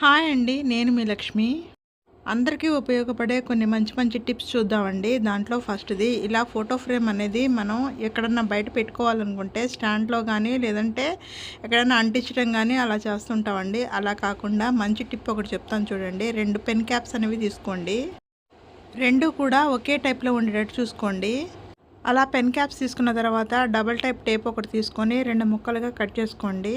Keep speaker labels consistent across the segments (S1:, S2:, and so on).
S1: Hi అండి నేను మీ లక్ష్మి. అందరికీ ఉపయోగపడే కొన్ని మంచి మంచి టిప్స్ చూద్దామండి. దాంట్లో ఫస్ట్ది ఇలా ఫోటో ఫ్రేమ్ అనేది మనం ఎక్కడన్నా బయట పెట్టుకోవాలనుకుంటే స్టాండ్లో కానీ లేదంటే ఎక్కడైనా అంటించడం కానీ అలా చేస్తుంటామండి. అలా కాకుండా మంచి టిప్ ఒకటి చెప్తాను చూడండి. రెండు పెన్ క్యాప్స్ అనేవి తీసుకోండి. రెండు కూడా ఒకే టైప్లో ఉండేటట్టు చూసుకోండి. అలా పెన్ క్యాప్స్ తీసుకున్న తర్వాత డబల్ టైప్ టేప్ ఒకటి తీసుకొని రెండు ముక్కలుగా కట్ చేసుకోండి.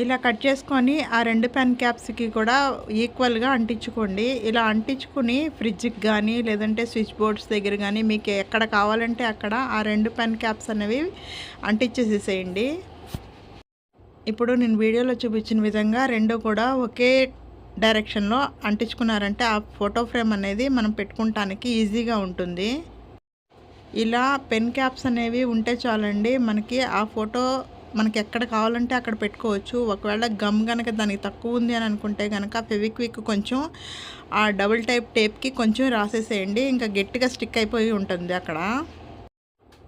S1: ఇలా కట్ చేసుకొని ఆ రెండు పెన్ క్యాప్స్కి కూడా ఈక్వల్గా అంటించుకోండి. ఇలా అంటించుకుని ఫ్రిడ్జ్కి కానీ లేదంటే స్విచ్ బోర్డ్స్ దగ్గర కానీ మీకు ఎక్కడ కావాలంటే అక్కడ ఆ రెండు పెన్ క్యాప్స్ అనేవి అంటించేసేసేయండి. ఇప్పుడు నేను వీడియోలో చూపించిన విధంగా రెండు కూడా ఒకే డైరెక్షన్లో అంటించుకున్నారంటే ఆ ఫోటో ఫ్రేమ్ అనేది మనం పెట్టుకుంటానికి ఈజీగా ఉంటుంది. ఇలా పెన్ క్యాప్స్ అనేవి ఉంటే చాలండి మనకి ఆ ఫోటో మనకి ఎక్కడ కావాలంటే అక్కడ పెట్టుకోవచ్చు. ఒకవేళ గమ్ కనుక దానికి తక్కువ ఉంది అని అనుకుంటే కనుక ఫెవిక్విక్ కొంచెం ఆ డబుల్ టైప్ టేప్కి కొంచెం రాసేసేయండి. ఇంకా గట్టిగా స్టిక్ అయిపోయి ఉంటుంది అక్కడ.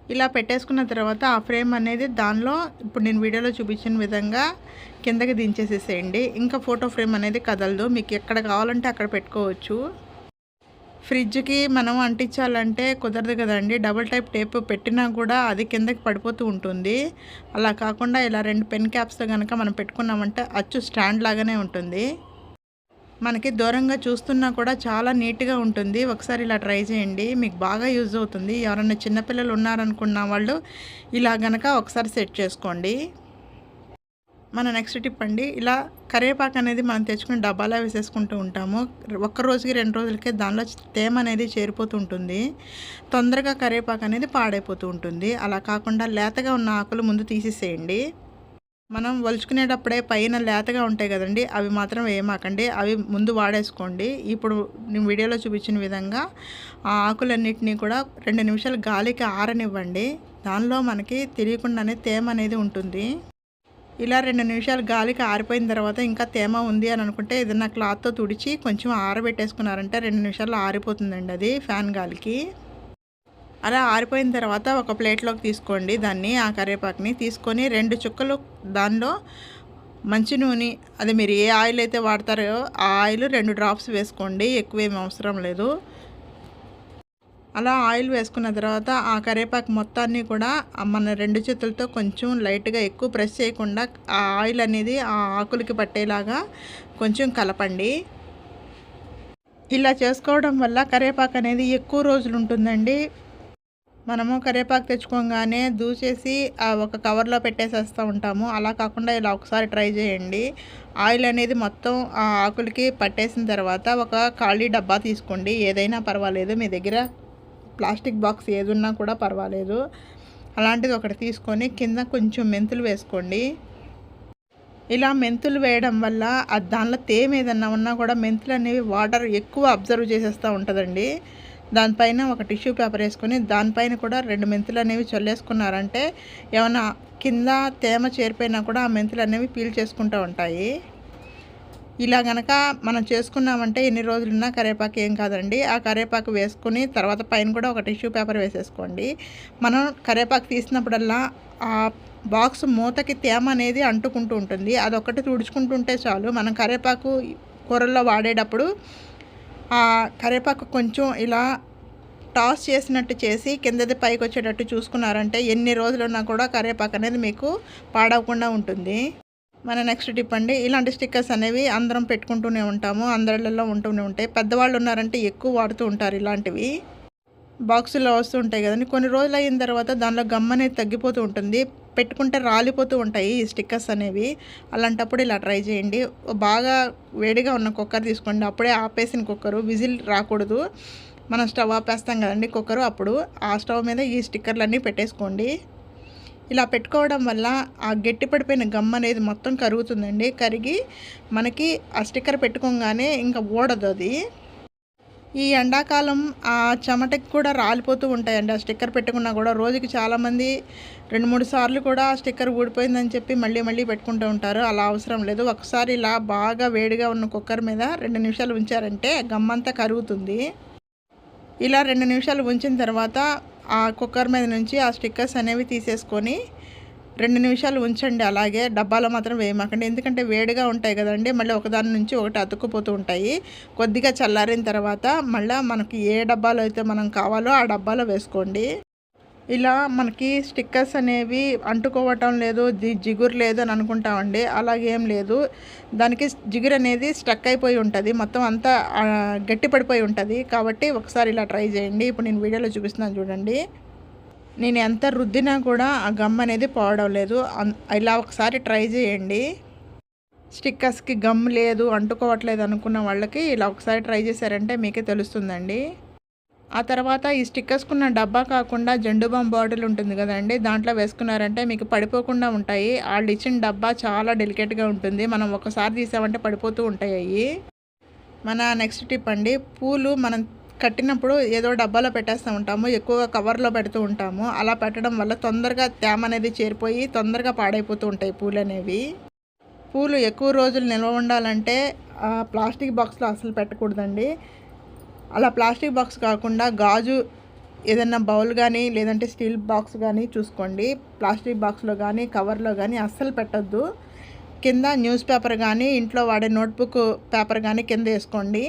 S1: ఇలా పెట్టేసుకున్న తర్వాత ఆ ఫ్రేమ్ అనేది దానిలో ఇప్పుడు నేను వీడియోలో చూపించిన విధంగా కిందకి దించేసేసేయండి. ఇంకా ఫోటో ఫ్రేమ్ అనేది కదలదు. మీకు ఎక్కడ కావాలంటే అక్కడ పెట్టుకోవచ్చు. ఫ్రిడ్జ్కి మనం అంటించాలంటే కుదరదు కదండి. డబుల్ టైప్ టేప్ పెట్టినా కూడా అది కిందకి పడిపోతూ ఉంటుంది. అలా కాకుండా ఇలా రెండు పెన్ క్యాప్స్తో కనుక మనం పెట్టుకున్నామంటే అచ్చు స్టాండ్ లాగానే ఉంటుంది. మనకి దూరంగా చూస్తున్నా కూడా చాలా నీట్గా ఉంటుంది. ఒకసారి ఇలా ట్రై చేయండి. మీకు బాగా యూజ్ అవుతుంది. ఎవరైనా చిన్నపిల్లలు ఉన్నారనుకున్న వాళ్ళు ఇలా గనక ఒకసారి సెట్ చేసుకోండి. మన నెక్స్ట్ టిప్ అండి ఇలా కరివేపాకు అనేది మనం తెచ్చుకుని డబ్బాలో వేసేసుకుంటూ ఉంటాము. ఒక్క రోజుకి రెండు రోజులకే దానిలో తేమ అనేది చేరిపోతూ ఉంటుంది. తొందరగా కరివేపాకు అనేది పాడైపోతూ ఉంటుంది. అలా కాకుండా లేతగా ఉన్న ఆకులు ముందు తీసేసేయండి. మనం వలుచుకునేటప్పుడే పైన లేతగా ఉంటాయి కదండి అవి మాత్రం వేయమాకండి. అవి ముందు వాడేసుకోండి. ఇప్పుడు నేను వీడియోలో చూపించిన విధంగా ఆ ఆకులన్నిటినీ కూడా రెండు నిమిషాలు గాలికి ఆరనివ్వండి. దానిలో మనకి తెలియకుండానే తేమ అనేది ఉంటుంది. ఇలా రెండు నిమిషాలు గాలికి ఆరిపోయిన తర్వాత ఇంకా తేమ ఉంది అని అనుకుంటే ఏదైనా క్లాత్తో తుడిచి కొంచెం ఆరబెట్టేసుకున్నారంటే రెండు నిమిషాల్లో ఆరిపోతుందండి అది ఫ్యాన్ గాలికి. అలా ఆరిపోయిన తర్వాత ఒక ప్లేట్లోకి తీసుకోండి. దాన్ని ఆ కరివేపాకుని తీసుకొని రెండు చుక్కలు దానిలో మంచి నూనె అది మీరు ఏ ఆయిల్ అయితే వాడతారో ఆ ఆయిల్ రెండు డ్రాప్స్ వేసుకోండి. ఎక్కువ ఏమి అవసరం లేదు. అలా ఆయిల్ వేసుకున్న తర్వాత ఆ కరేపాకు మొత్తాన్ని కూడా మన రెండు చేతులతో కొంచెం లైట్గా ఎక్కువ ప్రెస్ చేయకుండా ఆ ఆయిల్ అనేది ఆ ఆకులకి పట్టేలాగా కొంచెం కలపండి. ఇలా చేసుకోవడం వల్ల కరేపాకు అనేది ఎక్కువ రోజులు ఉంటుందండి. మనము కరివేపాకు తెచ్చుకోగానే దూసేసి ఒక కవర్లో పెట్టేసేస్తూ ఉంటాము. అలా కాకుండా ఇలా ఒకసారి ట్రై చేయండి. ఆయిల్ అనేది మొత్తం ఆ ఆకులకి పట్టేసిన తర్వాత ఒక ఖాళీ డబ్బా తీసుకోండి. ఏదైనా పర్వాలేదు మీ దగ్గర ప్లాస్టిక్ బాక్స్ ఏదున్నా కూడా పర్వాలేదు. అలాంటిది ఒకటి తీసుకొని కింద కొంచెం మెంతులు వేసుకోండి. ఇలా మెంతులు వేయడం వల్ల దానిలో తేమ ఏదన్నా ఉన్నా కూడా మెంతులు అనేవి వాటర్ ఎక్కువ అబ్జర్వ్ చేసేస్తూ ఉంటుందండి. దానిపైన ఒక టిష్యూ పేపర్ వేసుకొని దానిపైన కూడా రెండు మెంతులు అనేవి చల్లేసుకున్నారంటే ఏమైనా కింద తేమ చేరిపోయినా కూడా ఆ మెంతులు అనేవి పీల్ చేసుకుంటూ ఉంటాయి. ఇలా గనక మనం చేసుకున్నామంటే ఎన్ని రోజులున్నా కరేపాకు ఏం కాదండి. ఆ కరివేపాకు వేసుకుని తర్వాత పైన కూడా ఒక టిష్యూ పేపర్ వేసేసుకోండి. మనం కరేపాకు తీసినప్పుడల్లా ఆ బాక్స్ మూతకి తేమ అనేది అంటుకుంటూ ఉంటుంది. అదొకటి తుడుచుకుంటుంటే చాలు. మనం కరివేపాకు కూరల్లో వాడేటప్పుడు ఆ కరివేపాకు కొంచెం ఇలా టాస్ చేసినట్టు చేసి కిందది పైకి వచ్చేటట్టు చూసుకున్నారంటే ఎన్ని రోజులున్నా కూడా కరేపాకు అనేది మీకు పాడవకుండా ఉంటుంది. మన నెక్స్ట్ టిప్ అండి. ఇలాంటి స్టిక్కర్స్ అనేవి అందరం పెట్టుకుంటూనే ఉంటాము అందరిలో ఉంటూనే ఉంటాయి. పెద్దవాళ్ళు ఉన్నారంటే ఎక్కువ వాడుతూ ఉంటారు ఇలాంటివి. బాక్సులో వస్తూ ఉంటాయి కదండి. కొన్ని రోజులు అయిన తర్వాత దానిలో గమ్ అనేది తగ్గిపోతూ ఉంటుంది. పెట్టుకుంటే రాలిపోతూ ఉంటాయి ఈ స్టిక్కర్స్ అనేవి. అలాంటప్పుడు ఇలా ట్రై చేయండి. బాగా వేడిగా ఉన్న కుక్కర్ తీసుకోండి. అప్పుడే ఆపేసిన కుక్కరు విజిల్ రాకూడదు. మనం స్టవ్ ఆపేస్తాం కదండి కుక్కరు అప్పుడు ఆ స్టవ్ మీద ఈ స్టిక్కర్లన్నీ పెట్టేసుకోండి. ఇలా పెట్టుకోవడం వల్ల ఆ గట్టి పడిపోయిన గమ్ అనేది మొత్తం కరుగుతుందండి. కరిగి మనకి ఆ స్టిక్కర్ పెట్టుకోగానే ఇంకా ఓడదు అది. ఈ ఎండాకాలం ఆ చెమటకి కూడా రాలిపోతూ ఉంటాయండి. ఆ స్టిక్కర్ పెట్టుకున్నా కూడా రోజుకి చాలామంది రెండు మూడు సార్లు కూడా ఆ స్టిక్కర్ ఊడిపోయిందని చెప్పి మళ్ళీ మళ్ళీ పెట్టుకుంటూ ఉంటారు. అలా అవసరం లేదు. ఒకసారి ఇలా బాగా వేడిగా ఉన్న కుక్కర్ మీద రెండు నిమిషాలు ఉంచారంటే గమ్మంతా కరుగుతుంది. ఇలా రెండు నిమిషాలు ఉంచిన తర్వాత ఆ కుక్కర్ మీద నుంచి ఆ స్టిక్కర్స్ అనేవి తీసేసుకొని రెండు నిమిషాలు ఉంచండి. అలాగే డబ్బాలో మాత్రం వేయమాకండి. ఎందుకంటే వేడిగా ఉంటాయి కదండి. మళ్ళీ ఒకదాని నుంచి ఒకటి అతుక్కుపోతూ ఉంటాయి. కొద్దిగా చల్లారిన తర్వాత మళ్ళీ మనకి ఏ డబ్బాలో అయితే మనం కావాలో ఆ డబ్బాలో వేసుకోండి. ఇలా మనకి స్టిక్కర్స్ అనేవి అంటుకోవటం లేదు జిగురు లేదు అని అనుకుంటామండి. అలాగేం లేదు. దానికి జిగురు అనేది స్టక్ అయిపోయి ఉంటుంది. మొత్తం అంతా గట్టి పడిపోయి ఉంటుంది. కాబట్టి ఒకసారి ఇలా ట్రై చేయండి. ఇప్పుడు నేను వీడియోలో చూపిస్తున్నాను చూడండి. నేను ఎంత రుద్దినా కూడా ఆ గమ్ అనేది పోవడం లేదు ఇలా ఒకసారి ట్రై చేయండి. స్టిక్కర్స్కి గమ్ లేదు అంటుకోవట్లేదు అనుకున్న వాళ్ళకి ఇలా ఒకసారి ట్రై చేశారంటే మీకే తెలుస్తుందండి. ఆ తర్వాత ఈ స్టిక్కర్స్కున్న డబ్బా కాకుండా జెండు బామ్ బాటిల్ ఉంటుంది కదండి దాంట్లో వేసుకున్నారంటే మీకు పడిపోకుండా ఉంటాయి. వాళ్ళు ఇచ్చిన డబ్బా చాలా డెలికేట్గా ఉంటుంది. మనం ఒకసారి తీసామంటే పడిపోతూ ఉంటాయి అవి మన నెక్స్ట్ టిప్ అండి పూలు మనం కట్టినప్పుడు ఏదో డబ్బాలో పెట్టేస్తూ ఉంటాము ఎక్కువగా కవర్లో పెడుతూ ఉంటాము. అలా పెట్టడం వల్ల తొందరగా తేమ అనేది చేరిపోయి తొందరగా పాడైపోతూ ఉంటాయి పూలు అనేవి. పూలు ఎక్కువ రోజులు నిల్వ ఉండాలంటే ప్లాస్టిక్ బాక్స్లో అసలు పెట్టకూడదండి. అలా ప్లాస్టిక్ బాక్స్ కాకుండా గాజు ఏదన్నా బౌల్ కానీ లేదంటే స్టీల్ బాక్స్ కానీ చూసుకోండి. ప్లాస్టిక్ బాక్స్లో కానీ కవర్లో కానీ అస్సలు పెట్టద్దు. కింద న్యూస్ పేపర్ కానీ ఇంట్లో వాడే నోట్బుక్ పేపర్ కానీ కింద వేసుకోండి.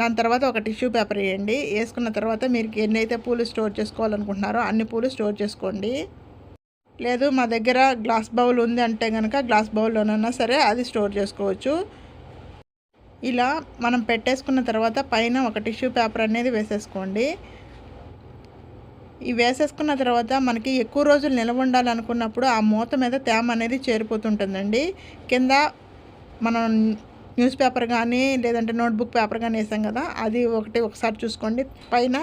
S1: దాని తర్వాత ఒక టిష్యూ పేపర్ వేయండి. వేసుకున్న తర్వాత మీరు ఎన్నైతే పూలు స్టోర్ చేసుకోవాలనుకుంటున్నారో అన్ని పూలు స్టోర్ చేసుకోండి. లేదు మా దగ్గర గ్లాస్ బౌల్ ఉంది అంటే కనుక గ్లాస్ బౌల్లోనైనా సరే అది స్టోర్ చేసుకోవచ్చు. ఇలా మనం పెట్టేసుకున్న తర్వాత పైన ఒక టిష్యూ పేపర్ అనేది వేసేసుకోండి. ఈ వేసేసుకున్న తర్వాత మనకి ఎక్కువ రోజులు నిల్వ ఉండాలనుకున్నప్పుడు ఆ మూత మీద తేమ అనేది చేరిపోతుంటుందండి. కింద మనం న్యూస్ పేపర్ కానీ లేదంటే నోట్బుక్ పేపర్ కానీ వేసాం కదా అది ఒకటి ఒకసారి చూసుకోండి. పైన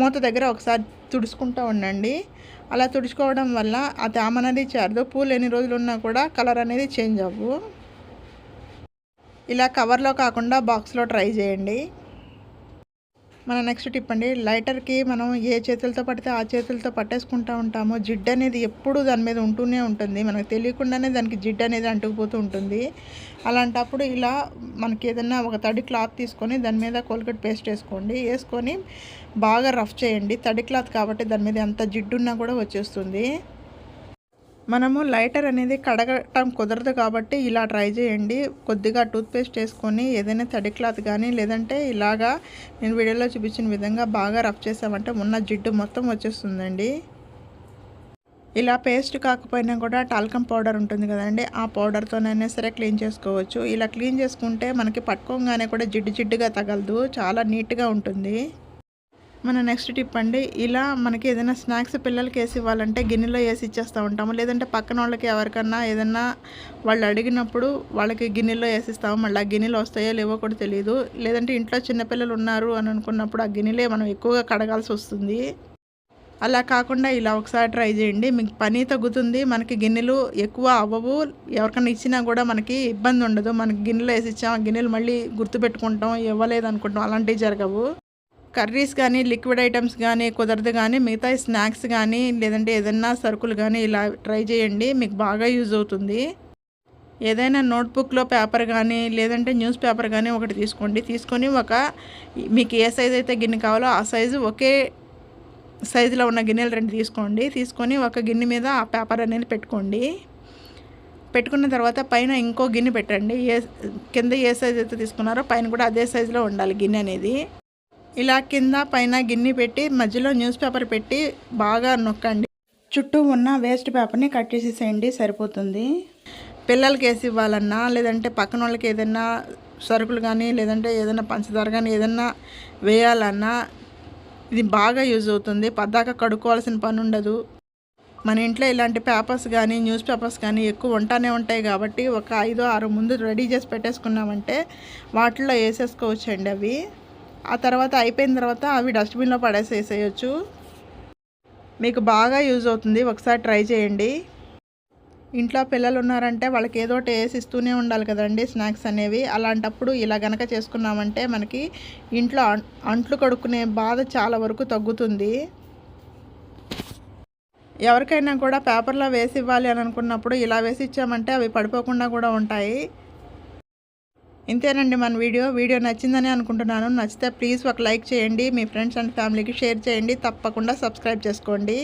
S1: మూత దగ్గర ఒకసారి తుడుచుకుంటూ ఉండండి. అలా తుడుచుకోవడం వల్ల ఆ తేమ అనేది చేరదు. పూలు ఎన్ని రోజులు ఉన్నా కూడా కలర్ అనేది చేంజ్ అవ్వు. ఇలా కవర్లో కాకుండా బాక్స్లో ట్రై చేయండి. మన నెక్స్ట్ టిప్ అండి. లైటర్కి మనం ఏ చేతులతో పడితే ఆ చేతులతో పట్టేసుకుంటూ ఉంటామో. జిడ్డు అనేది ఎప్పుడు దాని మీద ఉంటూనే ఉంటుంది. మనకు తెలియకుండానే దానికి జిడ్డు అనేది అంటుకుపోతూ ఉంటుంది. అలాంటప్పుడు ఇలా మనకి ఏదైనా ఒక తడి క్లాత్ తీసుకొని దాని మీద కోల్గేట్ పేస్ట్ వేసుకోండి. వేసుకొని బాగా రఫ్ చేయండి. తడి క్లాత్ కాబట్టి దాని మీద ఎంత జిడ్డున్నా కూడా వచ్చేస్తుంది. మనము లైటర్ అనేది కడగటం కుదరదు కాబట్టి ఇలా ట్రై చేయండి. కొద్దిగా టూత్పేస్ట్ వేసుకొని ఏదైనా తడి క్లాత్ కానీ లేదంటే ఇలాగా నేను వీడియోలో చూపించిన విధంగా బాగా రఫ్ చేసామంటే ఉన్న జిడ్డు మొత్తం వచ్చేస్తుందండి. ఇలా పేస్ట్ కాకపోయినా కూడా టాల్కమ్ పౌడర్ ఉంటుంది కదండి ఆ పౌడర్తోనైనా సరే క్లీన్ చేసుకోవచ్చు. ఇలా క్లీన్ చేసుకుంటే మనకి పట్టుకోగానే కూడా జిడ్డు జిడ్డుగా తగలదు చాలా నీట్గా ఉంటుంది. మన నెక్స్ట్ టిప్ అండి ఇలా మనకి ఏదైనా స్నాక్స్ పిల్లలకి వేసి ఇవ్వాలంటే గిన్నెలో వేసి ఇచ్చేస్తూ ఉంటాము. లేదంటే పక్కన వాళ్ళకి ఎవరికన్నా ఏదన్నా వాళ్ళు అడిగినప్పుడు వాళ్ళకి గిన్నెలో వేసిస్తాము మళ్ళీ ఆ గిన్నెలు వస్తాయో లేవో కూడా తెలియదు లేదంటే ఇంట్లో చిన్నపిల్లలు ఉన్నారు అని అనుకున్నప్పుడు ఆ గిన్నెలే మనం ఎక్కువగా కడగాల్సి వస్తుంది. అలా కాకుండా ఇలా ఒకసారి ట్రై చేయండి. మీకు పని తగ్గుతుంది మనకి గిన్నెలు ఎక్కువ అవ్వవు. ఎవరికైనా ఇచ్చినా కూడా మనకి ఇబ్బంది ఉండదు. మనకి గిన్నెలో వేసి ఇచ్చాం గిన్నెలు మళ్ళీ గుర్తుపెట్టుకుంటాం ఇవ్వలేదు అనుకుంటాం. అలాంటివి జరగవు. కర్రీస్ కానీ లిక్విడ్ ఐటమ్స్ కానీ కుదరదు కానీ మిగతా స్నాక్స్ కానీ లేదంటే ఏదైనా సరుకులు కానీ ఇలా ట్రై చేయండి. మీకు బాగా యూజ్ అవుతుంది. ఏదైనా నోట్బుక్లో పేపర్ కానీ లేదంటే న్యూస్ పేపర్ కానీ ఒకటి తీసుకోండి. తీసుకొని ఒక మీకు ఏ సైజు అయితే గిన్నె కావాలో ఆ సైజు ఒకే సైజులో ఉన్న గిన్నెలు రెండు తీసుకోండి. తీసుకొని ఒక గిన్నె మీద ఆ పేపర్ అనేది పెట్టుకోండి. పెట్టుకున్న తర్వాత పైన ఇంకో గిన్నె పెట్టండి. ఏ కింద ఏ సైజు అయితే తీసుకున్నారో పైన కూడా అదే సైజులో ఉండాలి గిన్నె అనేది. ఇలా కింద పైన గిన్నె పెట్టి మధ్యలో న్యూస్ పేపర్ పెట్టి బాగా నొక్కండి. చుట్టూ ఉన్న వేస్ట్ పేపర్ని కట్ చేసేసేయండి సరిపోతుంది. పిల్లలకి వేసి ఇవ్వాలన్నా లేదంటే పక్కన వాళ్ళకి ఏదైనా సరుకులు కానీ లేదంటే ఏదైనా పంచదార కానీ ఏదైనా వేయాలన్నా ఇది బాగా యూజ్ అవుతుంది. పద్దాక కడుక్కోవాల్సిన పని ఉండదు. మన ఇంట్లో ఇలాంటి పేపర్స్ కానీ న్యూస్ పేపర్స్ కానీ ఎక్కువ ఉంటానే ఉంటాయి కాబట్టి ఒక ఐదో ఆరు ముందు రెడీ చేసి పెట్టేసుకున్నామంటే వాటిల్లో వేసేసుకోవచ్చండి అవి. ఆ తర్వాత అయిపోయిన తర్వాత అవి డస్ట్బిన్లో పడేసేసేయచ్చు. మీకు బాగా యూజ్ అవుతుంది. ఒకసారి ట్రై చేయండి. ఇంట్లో పిల్లలు ఉన్నారంటే వాళ్ళకి ఏదో ఒకటి వేసి ఇస్తూనే ఉండాలి కదండి స్నాక్స్ అనేవి. అలాంటప్పుడు ఇలా గనక చేసుకున్నామంటే మనకి ఇంట్లో అంట్లు కడుక్కునే బాధ చాలా వరకు తగ్గుతుంది. ఎవరికైనా కూడా పేపర్లో వేసి ఇవ్వాలి అని అనుకున్నప్పుడు ఇలా వేసి ఇచ్చామంటే అవి పడిపోకుండా కూడా ఉంటాయి. ఇంతేనండి మన వీడియో. వీడియో నచ్చిందని అనుకుంటున్నాను. నచ్చితే ప్లీజ్ ఒక లైక్ చేయండి. మీ ఫ్రెండ్స్ అండ్ ఫ్యామిలీకి షేర్ చేయండి. తప్పకుండా సబ్స్క్రైబ్ చేసుకోండి.